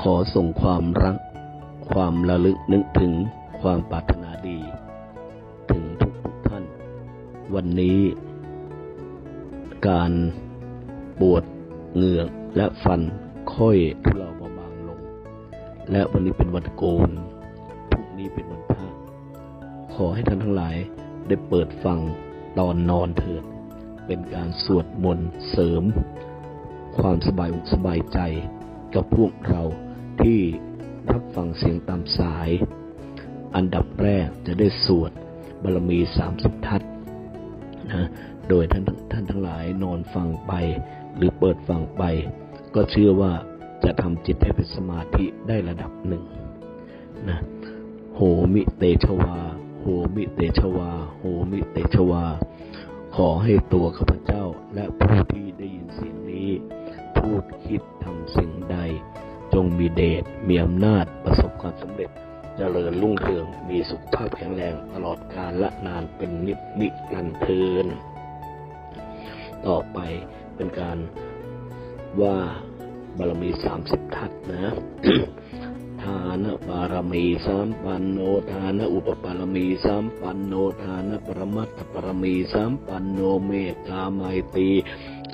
ขอส่งความรัก ความระลึกนึกถึงความปรารถนาดี ถึงทุกทุกท่าน วันนี้ การปวดเหงือกและฟันค่อยทุเลาเบาบางลง และวันนี้เป็นวันโกนพรุ่งนี้เป็นวันพระขอให้ท่านทั้งหลายได้เปิดฟังตอนนอนเถิด เป็นการสวดมนต์เสริม ความสบายอกสบายใจกับพวกเรา ที่รับฟังเสียงตามสาย อันดับแรกจะได้สวดบารมีสามสิบทัศนะโดยท่านท่านทั้งหลายนอนฟังไป หรือเปิดฟังไป ก็เชื่อว่าจะทำจิตให้เป็นสมาธิได้ระดับหนึ่งนะโหมิเตชวา โหมิเตชวา โหมิเตชวา ขอให้ตัวข้าพเจ้าและผู้ที่ได้ยินเสียงนี้ พูดคิดทำสิ่งใด จงมีเดช มีอำนาจ ประสบความสำเร็จเจริญรุ่งเรือง มีสุขภาพแข็งแรง ตลอดกาลละนานเป็นนิจนิรันเทิน ต่อไปเป็นการว่าบารมีสามสิบทัศนะ ทานบารมีสามปันโนทานอุปปารมีสามปันโนทานปรมัตถปรมีสามปันโนเมตตาไมตรี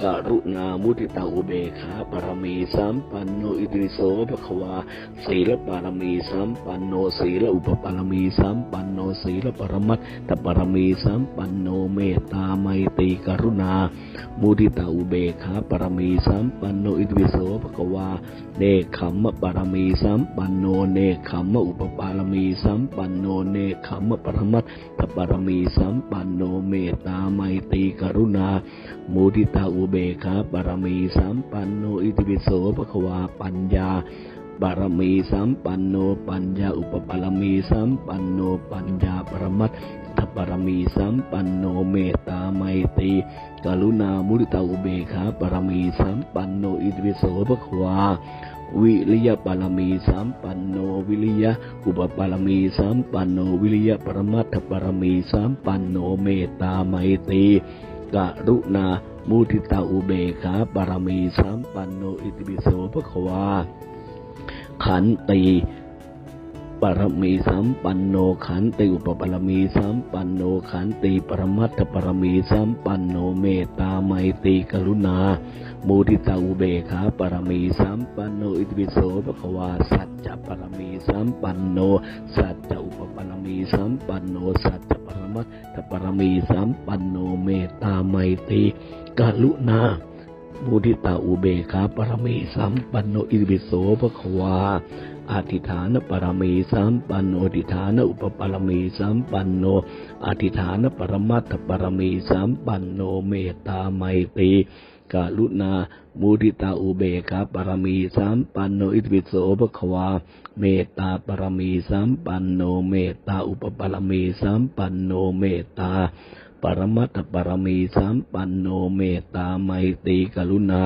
กรุณามุทิตาอุเบกขาปรมีสามปันโนอิติปิโสภควาศีลปารมีสามปันโนศีลอุปปารมีสามปันโนศีลปรมัตถปรมีสามปันโนเมตตาไมตรีกรุณามุทิตาอุเบกขาปรมีสัมปันโนอิติปิโสภควาเนคขมมะปรมีสัมปันโนเนคขมมอุปปารมีสัมปันโนเนคขมมปรมัตถปรมีสัมปันโนเมตตาไมตรีกรุณา มุทิตาอุเบกขารมีสัมปันโนอิติปิโสภควาปัญญาบารมีสัมปันโนปัญญาอุปปารมีสัมปันโนปัญญาปรมัตถปรมีสัมปันโนเมตตาไมตรีกรุณามุทิตาอุเบกขารมีสัมปันโนอิติปิโสภควาวิริยปารมีสัมปันโนวิริยะอุปปารมีสัมปันโนวิริยะปรมัตถปารมีสัมปันโนเมตตาไมตรีกรุณา มุทิตาอุเบกขาปารมีสัมปันโนอิติปิโสภควาขันตี ปรมีสัมปันโนขันติอุปปรมีสัมปันโนขันติปรมัตถปรมีสัมปันโนเมตตาไมตรีกรุณามุทิตาอุเบกขาปรมีสัมปันโนอิติปิโสภควาสัจจะปรมีสัมปันโนสัจจะอุปปรมีสัมปันโนสัจจะปรมัตถปรมีสัมปันโนเมตตาไมตรีกรุณามุทิตาอุเบกขาปรมีสัมปันโนอิติปิโสภควา อธิฐานปรมีสัมปันโนอธิฐานอุปปรมีสัมปันโนอธิฐานปรมัตถปรมีสัมปันโนเมตตาไมตรีกรุณามุทิตาอุเบกขาปรมีสัมปันโนอิติปิโสภควา เมตตาปรมีสัมปันโนเมตตาอุปปรมีสัมปันโนเมตตาปรมัตถปรมีสัมปันโนเมตตาไมตรีกรุณา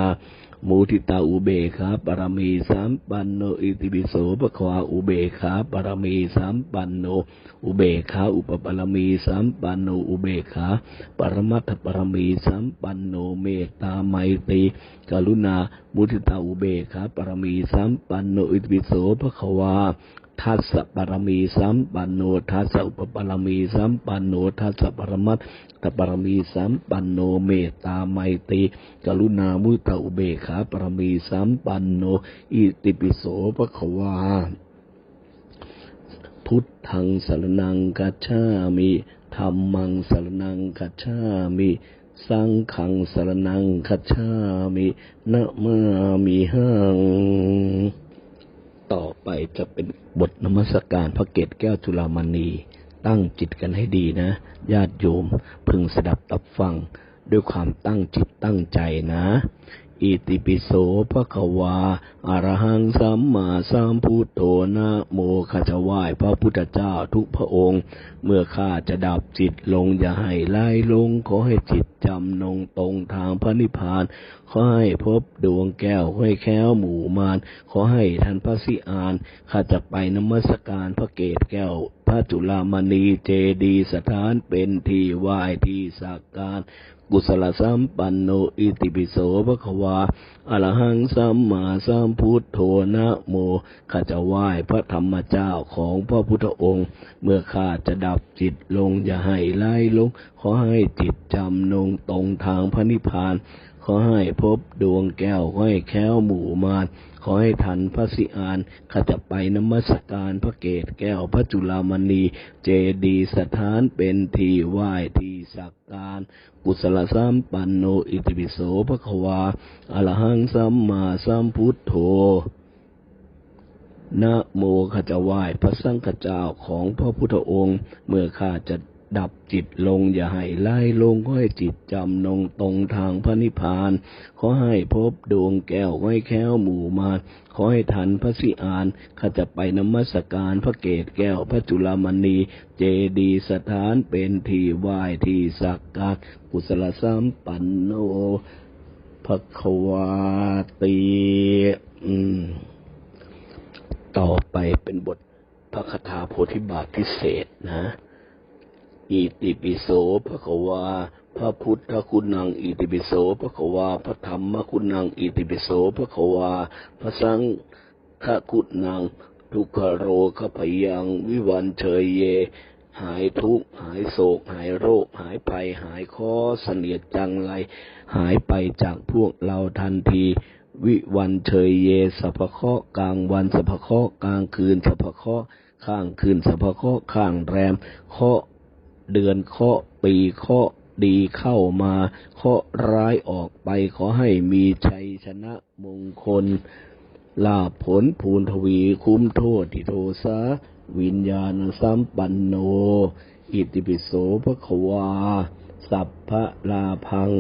มุทิตาอุเบกขาปรมีสัมปันโนอิติปิโสภควาอุเบกขาปรมีสัมปันโน อุเบกขาอุปปรมีสัมปันโนอุเบกขาปรมัตถปรมีสัมปันโนเมตตาไมตรีกรุณามุทิตาอุเบกขาปรมีสัมปันโนอิติปิโสภควา ทัสสะปรมีสัมปันโนทัสสะอุปปรมีสัมปันโนทัสสะปรมัตถปรมีสัมปันโนเมตตาไมตรีกรุณามุตตาอุเบขาปรมีสัมปันโน อิติปิโสภควาพุทธังสรณังกัจฉามิธรรมังสรณังกัจฉามิสังฆังสรณังกัจฉามินะมามิหัง ต่อไปจะเป็นบทนมัสการพระเกศแก้วจุฬามณี ตั้งจิตกันให้ดีนะ ญาติโยม พึงสดับตับฟัง ด้วยความตั้งจิตตั้งใจนะ อิติปิโสภะคะวาอะรหังสัมมาสัมพุทโธนะโมขจะไหว้พระพุทธเจ้าทุกพระองค์ เมื่อข้าจะดับจิตลงอย่าให้ไล่ลงขอให้จิตจำนงตรงทางพระนิพพาน ขอให้พบดวงแก้วห้อยแค้วหมู่มารขอให้ท่านพระสิอานข้าจะไปนมัสการพระเกศแก้ว พระจุลามณีเจดีสถานเป็นที่ไหว้ที่สักการกุศลสัมปันโนอิติปิโสภะควาอะระหังสัมมาสัมพุทโธนะโมข้าจะไหว้พระธรรมเจ้าของพระพุทธองค์ เมื่อข้าจะดับจิตลงอย่าให้ไล่ลง ขอให้จิตจำนงตรงทางพระนิพพาน ขอให้พบดวงแก้วห้อยแค้วหมู่มารขอให้ทันพระสิอานข้าจะไปนมัสการพระเกศแก้วพระจุลามณี เจดีสถานเป็นที่ไหว้ที่สักการ กุศลสัมปันโนอิติปิโสภะควาอรหังสัมมาสัมพุทโธนะโมขจะไหว้พระสังฆเจ้าของพระพุทธองค์ เมื่อข้าจะ ดับจิตลงอย่าให้ไล่ลงขอให้จิตจำนงตรงทางพระนิพพานขอให้พบดวงแก้วห้อยแค้วหมู่มาขอให้ทันพระสิอานข้าจะไปนมัสการพระเกศแก้วพระจุลามณี เจดีสถานเป็นที่ไหว้ที่สักการกุศลสัมปันโนภควาตีต่อไปเป็นบทพระคาถาโพธิบาทพิเศษนะ อิติปิโสภะคะวาพระพุทธคุณังอิติปิโสภะคะวา พระธรรมคุณังอิติปิโสภะคะวา พระสังฆคุณังทุกขโรคพยัง วิวันเชยเย หายทุกข์หายโศก หายโรค หายภัย หายข้อเสนียดจังไร หายไปจากพวกเราทันที วิวันเชยเยสัพพะเคราะกลางวันสัพพะเคราะกลางคืนสัพพะเคราะข้างคืนสัพพะเคราะข้างแรมเคราะ เดือนเคาะปีเคาะดีเข้ามาเคาะร้ายออกไปขอให้มีชัยชนะมงคล ลาผลภูนทวีคุ้มโทษทิโทสาวิญญาณสัมปันโน อิติปิโสภะควา สัพพะลาพัง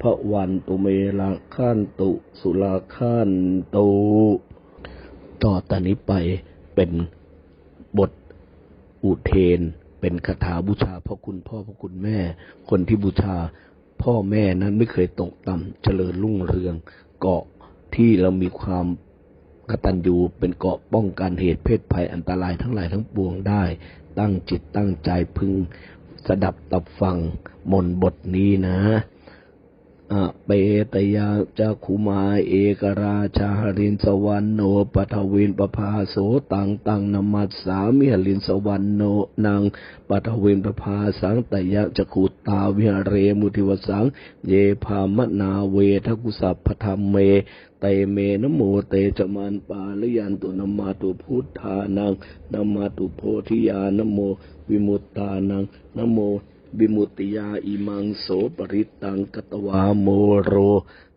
พระวันตุเมลัขันตุสุลาขันตุต่อตอนนี้ไปเป็นบทอุเทน เป็นคาถาบูชาพ่อคุณพ่อพ่อคุณแม่ คนที่บูชาพ่อแม่นั้นไม่เคยตกต่ำเจริญรุ่งเรือง เกาะที่เรามีความกตัญญูเป็นเกาะป้องกันเหตุเพศภัยอันตรายทั้งหลายทั้งปวงได้ ตั้งจิตตั้งใจพึงสดับตับฟังมนบทนี้นะ อะเปตยาจะคุมาเอกราชาหรินสวรรณโนปทวินปภาโสตังตังนมัสสามิหรินสวรรณโนนางปทวินปภาสังตยะจะขุตาวิหเรมุทิวสัง เยพามนาเวทกุสัพพธรรมเมเตเมนโมเตจมันปาลยันตุนมาตุพุทธานังนมาตุโพธิยานโม วิมุตตานังนโม วิมุตติยาอิมังโสปริตังกตวาโมโร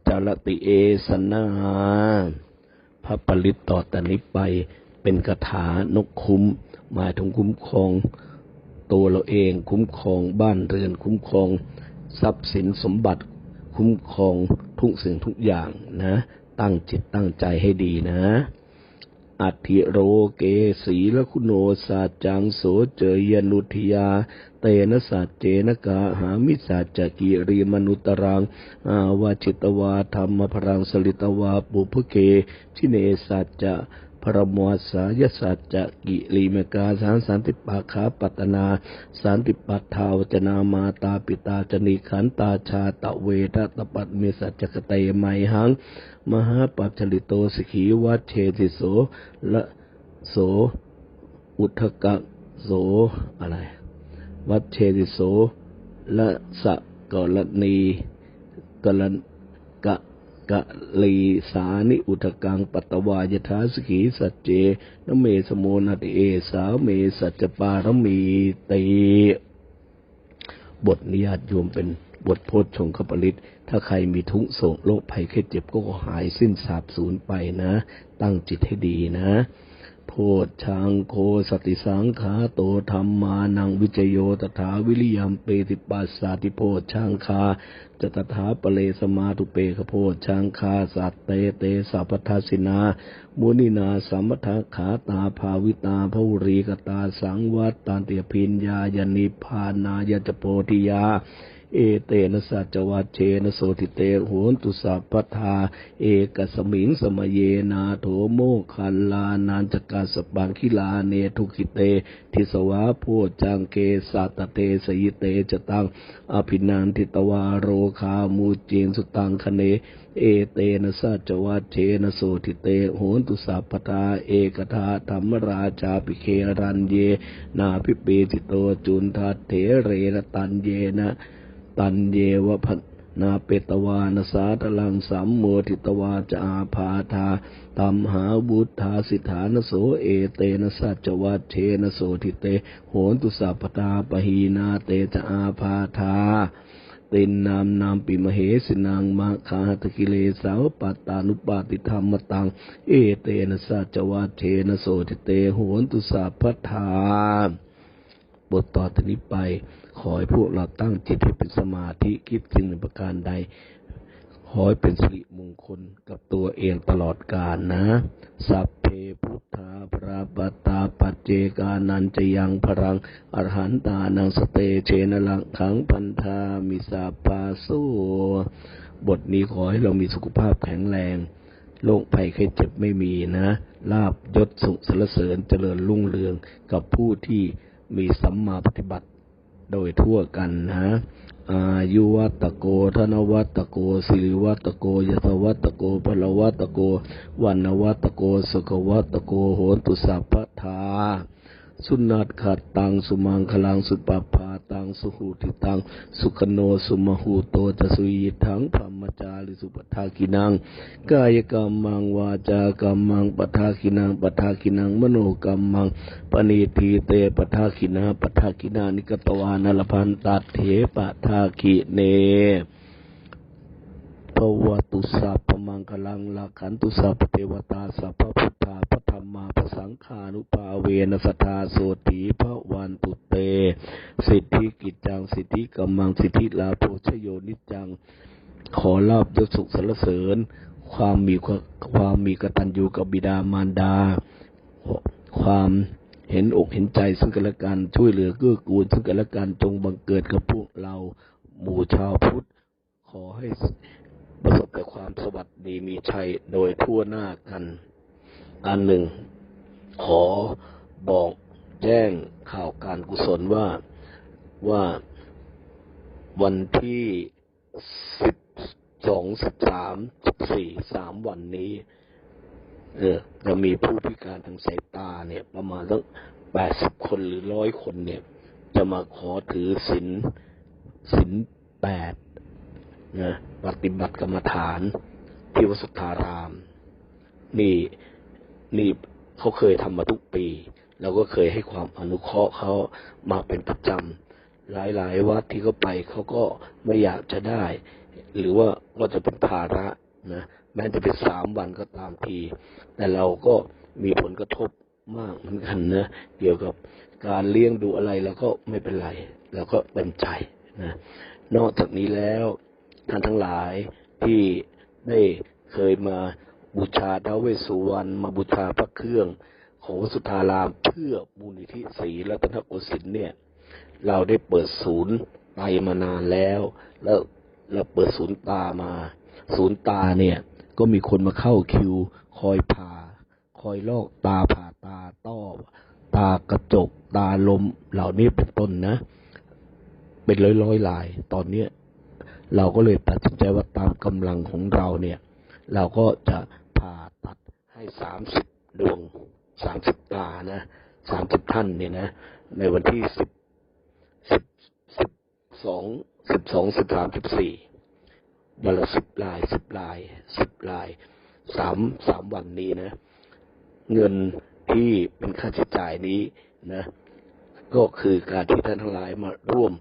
จารติเอสนาพระปริตต่อตอนนี้ไปเป็นคาถานกคุ้ม หมายถึงคุ้มครอง ตัวเราเอง คุ้มครองบ้านเรือน คุ้มครอง ทรัพย์สินสมบัติ คุ้มครองทุกสิ่งทุกอย่างนะ ตั้งจิตตั้งใจให้ดีนะอัติโรเกสีละคุโนสาจังโสเจยนุทิยา เตนะสัจเจนกาหามิสัจจกิริมนุตรังอาวาจิตวาธรรมพรังสลิตวาปุพเกชิเนสัจจะพระมวสายสัจจะกิริมกาสานสันติปาคาปัตนาสันติปัฏฐาวจนามาตาปิตาจนิขันตาชาตะเวทะตปัตเมสัจจกเตไมหัง มหาปัจจลิโตสิขีวัชเชติโสละโส อุทกะโสอะไร วัชเชติโสละสะกรณีกรณกะกะลีสานิอุทกังปัตวายทาสขีสัจเจนเมสโมนาติเอสาเมสัจปารมีเตบทนิยาตโยมเป็นบทโพชฌงคปริต ถ้าใครมีทุกโศกโรคภัยแค่เจ็บก็หายสิ้นสาบสูญไปนะ ตั้งจิตให้ดีนะ โพชชังโคสติสังขาโตธรรมานังวิจโยตถาวิริยมเปติปัสสาติโพชชังคาจตถาปเลสมาตุเปขโพชชังคาสัตเตเตสัพพทัสสินา มุนินาสัมมทาขาตาภาวิตาภวรีกตาสังวัตตานเตียพิญญายานิพานายจโปธิยา เอเตนะสัจวัชเชนะโสติเตโหนตุสัพพทา เอกสมิงสมเยนาโถโมคันลานานจกาสปังคิลาเนทุกิเต ทิสวาโพจังเกสัตเตสยิเตจตังอภินันทิตวาโรคามูจีนสุตังคเน เอเตนะสัจวัชเชนะโสติเตโหนตุสัพพทา เอกทาธรรมราชาปิเครันเย นาพิเปจิโตจุนทัตเถเรนตันเยนะ ตันเยวพันนาเปตวานสาตลังสัมโมทิตวาจาภาธาตัมหาบุตธาสิฐานโสเอเตนะสัจวัชเชนโสทิเต โหนตุสัพตาปหีนาเตจอาภาธาตินนามนามปิมเหสินังมาคาตกิเลสาวปัตตานุปาติธรรมตัง เอเตนะสัจวัชเชนโสทิเต โหนตุสัพพทาบทต่อจากนี้ไป ขอให้พวกเราตั้งจิตให้เป็นสมาธิคิดสิ่งหนึ่งประการใด ขอให้เป็นสิริมงคลกับตัวเองตลอดกาลนะ สัพเพพุทธาพระปัตตาปัจเจกานันจะยังพรัง อรหันตานังสเตเชนลังขังพันธามิสาปาสุบทนี้ขอให้เรามีสุขภาพแข็งแรงโรคภัยไข้เจ็บไม่มีนะ ลาบยศสุขสรรเสริญเจริญรุ่งเรืองกับผู้ที่มีสัมมาปฏิบัติ โดยทั่วกันนะอายุวัตโก ธนวัตโก สิริวัตโกยศวัตโกพลวัตโกวันวัตโก สุขวัตโก โหตุสัพพทา สุนัตขัดตังสุมังคลังสุปปาตังสุหูติตังสุขโนสุมหูโตจะสุยทังพรหมจาริสุปทากินังกายกรรมังวาจากรรมังปทากินังปทากินังมโนกรรมังปณิทีเตปทากินาปทากินานิกตวานลพันตัดเถปทากิเน ภวตุสัพพมังคลังลักขันตุสัพเทวตาสัพพพุทธาพระธรรมาพระสังฆานุภาเวนะสทธาโสตีพระวันตุเต สิทธิกิจจังสิทธิกัมมังสิทธิลาโภชโยนิจัง ขอลาบยศสุขสรรเสริญ ความมีความความมีกตัญญูกับบิดามารดา ความเห็นอกเห็นใจซึ่งกันและกันช่วยเหลือเกื้อกูลซึ่งกันและกันจงบังเกิดกับพวกเราหมู่ชาวพุทธขอให้ ประสบแต่ความสวัสดีมีชัยโดยทั่วหน้ากัน อันหนึ่ง ขอบอกแจ้งข่าวการกุศลว่าว่าวันที่สิบสองสิบสามสิบสี่สามวันนี้ เออจะมีผู้พิการทางสายตาเนี่ย ประมาณสักแปดสิบคนหรือร้อยคนเนี่ย จะมาขอถือศีลศีลแปด นะปฏิบัติกรรมฐานที่วัดสุทธาราม นี่นี่เขาเคยทำมาทุกปีเราก็เคยให้ความอนุเคราะห์เขามาเป็นประจำหลาย ๆ วัดที่เขาไปเขาก็ไม่อยากจะได้ หรือว่าก็จะเป็นภาระนะแม้จะเป็นสามวันก็ตามที แต่เราก็มีผลกระทบมากเหมือนกันนะเกี่ยวกับการเลี้ยงดูอะไรเราก็ไม่เป็นไรเราก็เป็นใจนะนอกจากนี้แล้ว ท่านทั้งหลายที่ได้เคยมาบูชาท้าวเวสสุวรรณมาบูชาพระเครื่องของสุทธารามเพื่อมูลนิธิศรีรัตนโกสินทร์เนี่ย เราได้เปิดศูนย์ไปมานานแล้ว แล้วเราเปิดศูนย์ตามา ศูนย์ตาเนี่ย ก็มีคนมาเข้าคิว คอยผ่า คอยลอกตาผ่าตาต้อตากระจกตาลมเหล่านี้เป็นต้นนะ เป็นร้อยร้อยๆลายตอนเนี้ย เราก็เลยตัดสินใจว่าตามกำลังของเราเนี่ย เราก็จะผ่าตัดให้สามสิบดวงสามสิบตานะสามสิบท่านเนี่ยนะ ในวันที่สิบสิบสิบสองสิบสองสิบสามสิบสี่วันละสิบลายสิบลายสิบลายสามสามวันนี้นะ เงินที่เป็นค่าใช้จ่ายนี้นะ ก็คือการที่ท่านทั้งหลายมาร่วม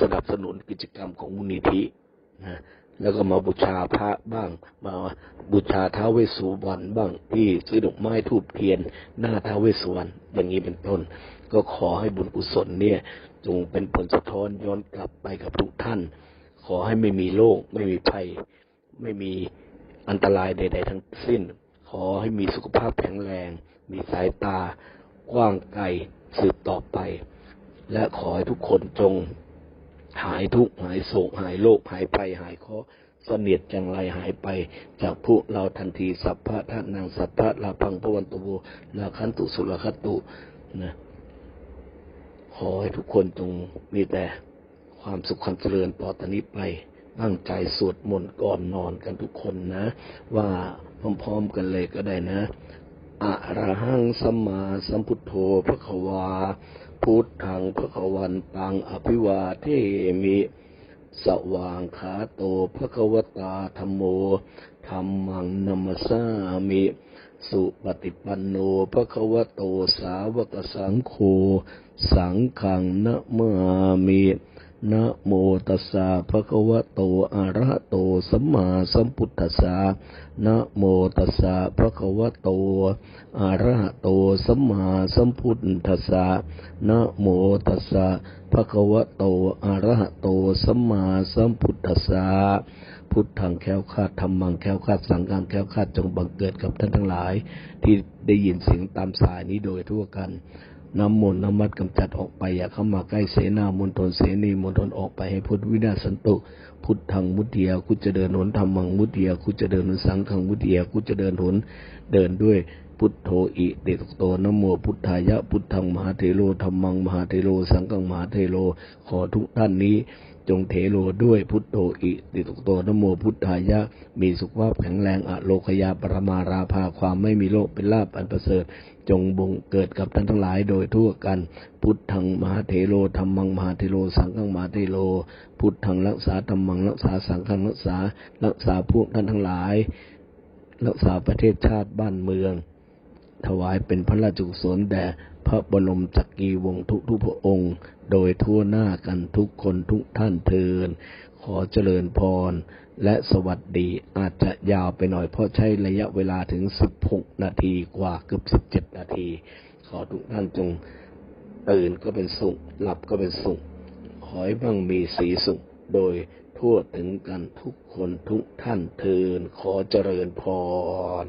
สนับสนุนกิจกรรมของมูลนิธิ นะแล้วก็มาบูชาพระบ้าง มาบูชาท้าวเวสสุวรรณบ้างที่ซื้อดอกไม้ทูบเทียน หน้าท้าวเวสสุวรรณอย่างนี้เป็นต้น ก็ขอให้บุญกุศลเนี่ยจงเป็นผลสะท้อนย้อนกลับไปกับทุกท่าน ขอให้ไม่มีโรคไม่มีภัย ไม่มีอันตรายใด ๆ ทั้งสิ้น ขออให้มีสุขภาพแข็งแรง มีสายตากว้างไกลสืบต่อไป และขอให้ทุกคนจง หายทุกข์หายโศกหายโรคหายภัยหายเคราะห์เสนียดจังไรหายไป จากพวกเราทันทีสัพพะท่านนางสัพพะลาพังพวันตุโวลาคันตุสุลคัตตุนะขอให้ทุกคนจงมีแต่ความสุขความเจริญต่อตอนนี้ไปตั้งใจสวดมนต์ก่อนนอนกันทุกคนนะ ว่าพร้อมๆกันเลยก็ได้นะอะระหังสัมมาสัมพุทโธพระควา พุทธังพระควันตังอภิวาเทมิ สว่างขาโตพระควตาธรรมโมธรรมังนัมสามิ สุปฏิปันโนพระควโตสาวกสังโฆสังขังนะมามิ นะโมตัสสะภะคะวะโตอะระหะโตสัมมาสัมพุทธัสสะนะโมตัสสะภะคะวะโตอะระหะโตสัมมาสัมพุทธัสสะนะโมตัสสะภะคะวะโตอะระหะโตสัมมาสัมพุทธัสสะพุทธังแคล้วคาดธรรมังแคล้วคาดสังฆังแคล้วคาดจงบังเกิดกับท่านทั้งหลาย ที่ได้ยินเสียงตามสายนี้โดยทั่วกัน น้ำมนต์น้ำมัดกำจัดออกไป อย่าเข้ามาใกล้เสนามณฑลเสนีมณฑลออกไปให้พุทธวินาสันตุพุทธังมุติยาคุจะเดินหนธรรมังมุติยาคุจะเดินหนสังฆังมุติยาคุจะเดินหนเดินด้วยพุทโธอิเตตโตนโมพุทธายะพุทธังมหาเทโลธรรมังมหาเทโล สังฆังมหาเทโล ขอทุกท่านนี้จงเทโลด้วยพุทโธอิติตุโตนโมพุทธายะ มีสุขภาพแข็งแรงอะโลคยาปรมาราภาความไม่มีโรคเป็นลาภอันประเสริฐ จงบงเกิดกับท่านทั้งหลายโดยทั่วกัน พุทธังมหาเทโลธรรมังมหาเทโลสังฆังมหาเทโลพุทธังรักษาธรรมังรักษาสังฆังรักษา รักษาพวกท่านทั้งหลาย รักษาประเทศชาติบ้านเมือง ถวายเป็นพระราชกุศลแด่พระบรมจักรีวงศ์ทุกทุกพระองค์ โดยทั่วหน้ากันทุกคนทุกท่านเทิน ขอเจริญพร และสวัสดีอาจจะยาวไปหน่อยเพราะใช้ระยะเวลาถึง 16 นาทีกว่าเกือบ 17 นาที ขอทุกท่านจงตื่นก็เป็นสุข หลับก็เป็นสุข ขอให้บ้างมีสีสุข โดยทั่วถึงกันทุกคนทุกท่านเทินขอเจริญพร